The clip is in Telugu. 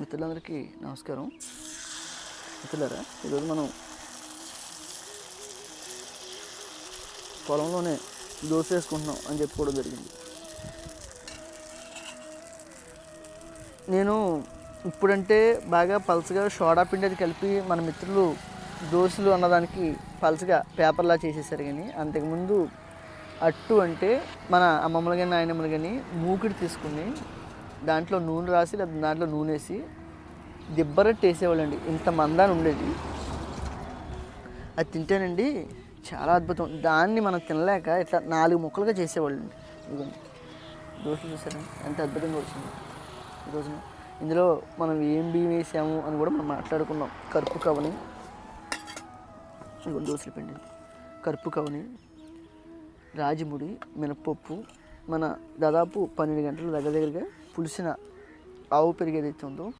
మిత్రులందరికీ నమస్కారం. మిత్రులారా ఈరోజు మనం పొలంలోనే దోశ వేసుకుంటున్నాం అని చెప్పుకోవడం జరిగింది. నేను ఇప్పుడంటే బాగా పల్చగా సోడా పిండి అది కలిపి మన మిత్రులు దోశలు అన్నదానికి పల్చగా పేపర్లా చేసేసారు కానీ అంతకుముందు అట్టు అంటే మన అమ్మమ్మలు కానీ నాయనమ్మలు కానీ మూకిడి తీసుకుని దాంట్లో నూనె రాసి లేదా దాంట్లో నూనె వేసి దిబ్బరట్టు వేసేవాళ్ళండి. ఇంత మందాన్ని ఉండేది. అది తింటేనండి చాలా అద్భుతం. దాన్ని మనం తినలేక ఇట్లా నాలుగు ముక్కలుగా చేసేవాళ్ళండి. ఇదిగోండి. దోశలు చూసారండి ఎంత అద్భుతంగా వచ్చింది. ఈరోజున ఇందులో మనం ఏం బియ్యం వేసాము అని కూడా మనం మాట్లాడుకున్నాం. కరుపు కవని దోశలు పిండి. కరుపు కవని రాజిముడి మినపప్పు మన దాదాపు పన్నెండు గంటల దగ్గర దగ్గరగా పులిసిన ఆవు పెరుగు ఏదైతే ఉందో